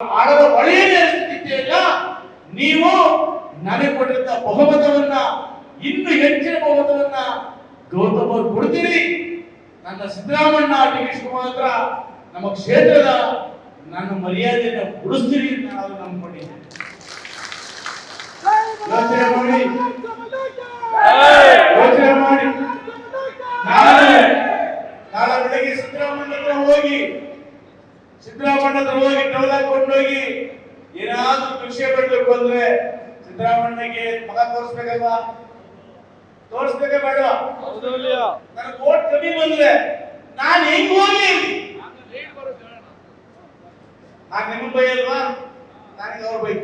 ಆಡದ ಒಳ್ಳೆಯ ಸ್ಥಿತಿಯಲ್ಲ ನೀವು ನನಗೆ ಕೊಟ್ಟಿದ್ದ ಬಹುಮತವನ್ನ, ಇನ್ನು ಹೆಚ್ಚಿನ ಬಹುಮತವನ್ನ ಗೌತಮ್ ಕೊಡ್ತೀರಿ ನನ್ನ ಸಿದ್ದರಾಮಣ್ಣ ಟಿ ವಿ ಶಿವಮೊಗ್ಗ ನಮ್ಮ ಕ್ಷೇತ್ರದ ನನ್ನ ಮರ್ಯಾದೆಯನ್ನು ಉಳಿಸ್ತೀರಿ ಅಂತ ನಾನು ನಂಬ್ಕೊಂಡಿದ್ದೇನೆ ಯೋಚನೆ ಮಾಡಿ. ಯೋಚನೆ ಮಾಡಿ. ನಾಳೆ ನಾಳೆ ಬೆಳಗ್ಗೆ ಸಿದ್ದರಾಮಣ್ಣ ಹೋಗಿ ಸಿದ್ದರಾಮಣ್ಣ ಹೋಗಿ ಟವಲ ಕೊಂಡೋಗಿ ಏನಾದ್ರೂ ಕೃಷಿ ಪಡ್ಬೇಕು ಅಂದ್ರೆ ಸಿದ್ದರಾಮಣ್ಣಗೆ ಮಗ ತೋರಿಸ್ಬೇಕಲ್ವಾ? ತೋರಿಸ್ಬೇಕೇ ಬೇಡವಾ? ನನಗೆ ಓಟ್ ಕಮ್ಮಿ ಬಂದ್ರೆ ನಾನು ಹೆಂಗ್ ಹೋಗಿ? ನಾನ್ ಬೈ ಅಲ್ವಾ? ನನಗೆ ಅವ್ರು ಬೈ.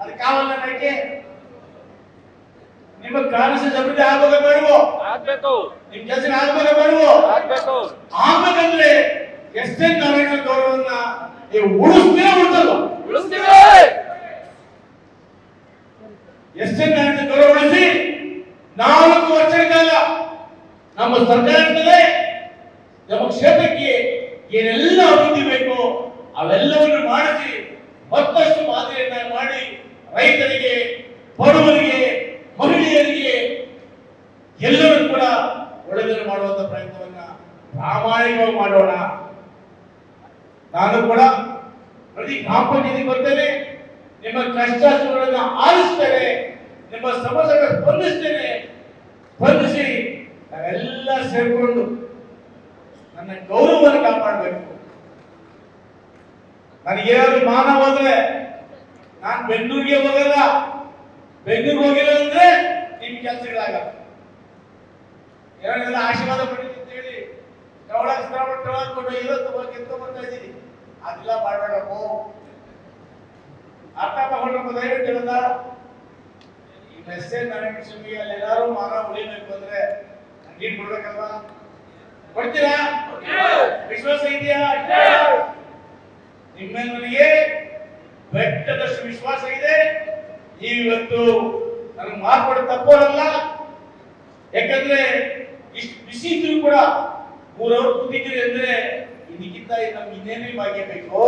ಅದಕ್ಕೆ ಕಾವಲ್ಲ ನನಗೆ ನಿಮ್ಮ ಕಾನೂನು ಅಭಿವೃದ್ಧಿ ಆಗ್ಬೇಕು ಬೇಡವೋ? ಆಗ್ಬೇಕು. ನಿಮ್ ಕೆಲಸ ಆಗ್ಬೇಕು ಬೇಡವೋ? ಆಗ್ಬೇಕು. ಆಗ್ಬೇಕಂದ್ರೆ ಎಷ್ಟೇ ನಾರಾಯಣ ಗೌರವನ್ನ ನೀವು ಉಳಿಸ್ತೀರ ಉಳಿಸಲ್ವ? ಉಳಿಸ್ತೀವಿ. ಎಷ್ಟೇ ನಾರಾಯಣ ಗೌರವ ಉಳಿಸಿ ನಾಲ್ಕು ವರ್ಷಗಳ ಕಾಲ ನಮ್ಮ ಸರ್ಕಾರದಲ್ಲೇ ನಮ್ಮ ಕ್ಷೇತ್ರಕ್ಕೆ ಏನೆಲ್ಲ ಅಭಿವೃದ್ಧಿ ಬೇಕು ಅವೆಲ್ಲವನ್ನು ಮಾಡಿಸಿ ಮತ್ತಷ್ಟು ಮಾದರಿಯನ್ನ ಮಾಡಿ ರೈತರಿಗೆ ಬಡವರಿಗೆ ಮಹಿಳೆಯರಿಗೆ ಎಲ್ಲರೂ ಕೂಡ ಒಳ್ಳೆಯದನ್ನು ಮಾಡುವಂತ ಪ್ರಯತ್ನವನ್ನ ಪ್ರಾಮಾಣಿಕವಾಗಿ ಮಾಡೋಣ. ನಾನು ಕೂಡ ಪ್ರತಿ ಪಂಚಾಯತಿಗೆ ಬರ್ತೇನೆ. ನಿಮ್ಮ ಕಷ್ಟ ಸುಖಗಳನ್ನ ಆಲಿಸ್ತೇನೆ ನಿಮ್ಮ ಸಮಸ್ಯೆಗಳ ಸ್ಪಂದಿಸ್ತೇನೆ. ಸ್ಪಂದಿಸಿ ನಾವೆಲ್ಲ ಸೇರಿಕೊಂಡು ನನ್ನ ಗೌರವವನ್ನು ಕಾಪಾಡಬೇಕು. ನನಗೇನಾದ್ರು ಮಾನ ಹೋದ್ರೆ ನಾನು ಬೆಂಗಳೂರಿಗೆ ಹೋಗಲ್ಲ. ಬೆಂಗಳೂರಿಗೆ ಹೋಗಿಲ್ಲ ಅಂದ್ರೆ ನಿಮ್ ಕೆಲಸಗಳಾಗಲ್ಲ. ಏನೆಲ್ಲ ಆಶೀರ್ವಾದ ಪಡೀಲಿ ಅಂತ ಹೇಳಿ ಕವಳ ಶ್ರಾವಣ ಹಾಕೊಂಡು ಇವತ್ತು ಹೋಗಿ ಬರ್ತಾ ಇದ್ದೀನಿ. ಅದೆಲ್ಲ ಮಾಡಬೇಡಪ್ಪೋ ಅರ್ಥ ತಗೊಂಡ್ರಪ್ಪ ದಯವಿಟ್ಟು ಹೇಳದ ಈ ಮೆಸೇಜ್ ನನಗೆ ಸ್ವಾಮಿಗೆ ಅಲ್ಲಿ ಎಲ್ಲಾರು ಮಾನ ಉಳಿಬೇಕು ಅಂದ್ರೆ ನೀನ್ ಕೊಡ್ಬೇಕಲ್ವಾ? ಕೊಡ್ತೀರಾ? ವಿಶ್ವಾಸ ಇದೆಯಾ? ನಿಮ್ಮ ನನಗೆ ಬೆಟ್ಟದಷ್ಟು ವಿಶ್ವಾಸ ಇದೆ. ನೀವಿವತ್ತು ನನಗೆ ಮಾರ್ಪಡ ತಪ್ಪೋರಲ್ಲ ಯಾಕಂದ್ರೆ ಇಷ್ಟು ಬಿಸಿ ಇದ್ರು ಕೂಡ ಮೂರವರು ಕೂತಿದ್ದೀರಿ ಅಂದ್ರೆ ಇದಕ್ಕಿಂತ ನಮ್ಗೆ ಇನ್ನೇನೇ ಭಾಗ್ಯ ಬೇಕು?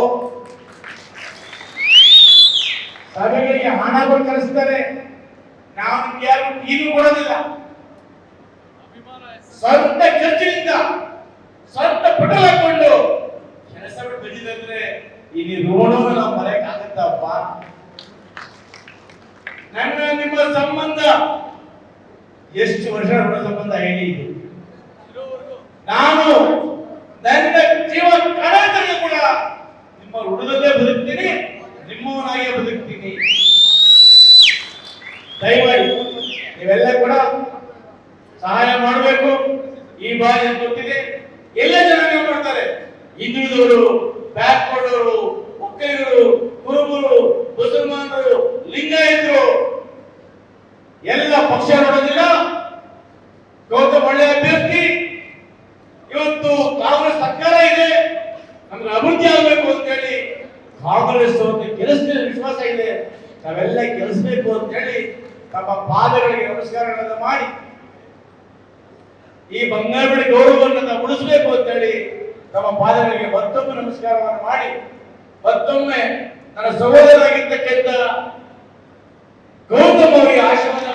ಸಭೆಗಳಿಗೆ ಹಣಗಳು ಕಳಿಸ್ತಾರೆ ನಾವು ನಿಮ್ಗೆ ಯಾರು ನೀರು ಕೊಡೋದಿಲ್ಲ. ಸ್ವಂತ ಖರ್ಚಿನಿಂದ ಸ್ವಂತ ಪಟಲ್ ಹಾಕೊಂಡು ಕೆಲಸ ಬಂದಿದ್ರೆ ಇಲ್ಲಿ ರೋಡನ್ನು ನಾವು ಮರೆಯಕ್ಕಾಗತ್ತಪ್ಪ ನನ್ನ ನಿಮ್ಮ ಸಂಬಂಧ ಎಷ್ಟು ವರ್ಷ ಋಣ ಸಂಬಂಧ ಹೇಳಿ ನಾನು ನನ್ನ ಜೀವ ಕಳೆದರೂ ಕೂಡ ನಿಮ್ಮ ಋಣದಲ್ಲೇ ಬದುಕ್ತೀನಿ, ನಿಮ್ಮವನಾಗಿಯೇ ಬದುಕ್ತೀನಿ. ದಯಮಾಡಿ ನೀವೆಲ್ಲ ಕೂಡ ಸಹಾಯ ಮಾಡಬೇಕು. ಈ ಬಾರಿ ಗೊತ್ತಿದೆ, ಎಲ್ಲ ಜನ ಮಾಡ್ತಾರೆ. ಹಿಂದುಳಿದವರು ಬ್ಯಾಕ್ವರ್ಡವರು ಒಕ್ಕಲಿಗರು, ಕುರುಬರು, ಮುಸಲ್ಮಾನರು, ಲಿಂಗಾಯತರು, ಎಲ್ಲ ಪಕ್ಷ ನೋಡೋದಿಲ್ಲ. ಗೌತಮ್ ಒಳ್ಳೆಯ ಅಭ್ಯರ್ಥಿ. ಸರ್ಕಾರ ಇದೆ, ನಮ್ಗೆ ಅಭಿವೃದ್ಧಿ ಆಗಬೇಕು ಅಂತೇಳಿ ಕಾಂಗ್ರೆಸ್ ಕೆಲಸ ವಿಶ್ವಾಸ ಇದೆ. ನಾವೆಲ್ಲ ಕೆಲಸಬೇಕು ಅಂತ ಹೇಳಿ ತಮ್ಮ ಪಾದಗಳಿಗೆ ನಮಸ್ಕಾರಗಳನ್ನು ಮಾಡಿ, ಈ ಬಂಗಾರಪಡಿ ಗೌರವವನ್ನು ಉಳಿಸಬೇಕು ಅಂತ ಹೇಳಿ ತಮ್ಮ ಪಾದಗಳಿಗೆ ಮತ್ತೊಮ್ಮೆ ನಮಸ್ಕಾರವನ್ನು ಮಾಡಿ, ಮತ್ತೊಮ್ಮೆ ನನ್ನ ಸಹೋದರರಾಗಿರ್ತಕ್ಕಂಥ ಗೌತಮ್ ಅವರಿಗೆ ಆಶೀರ್ವಾದ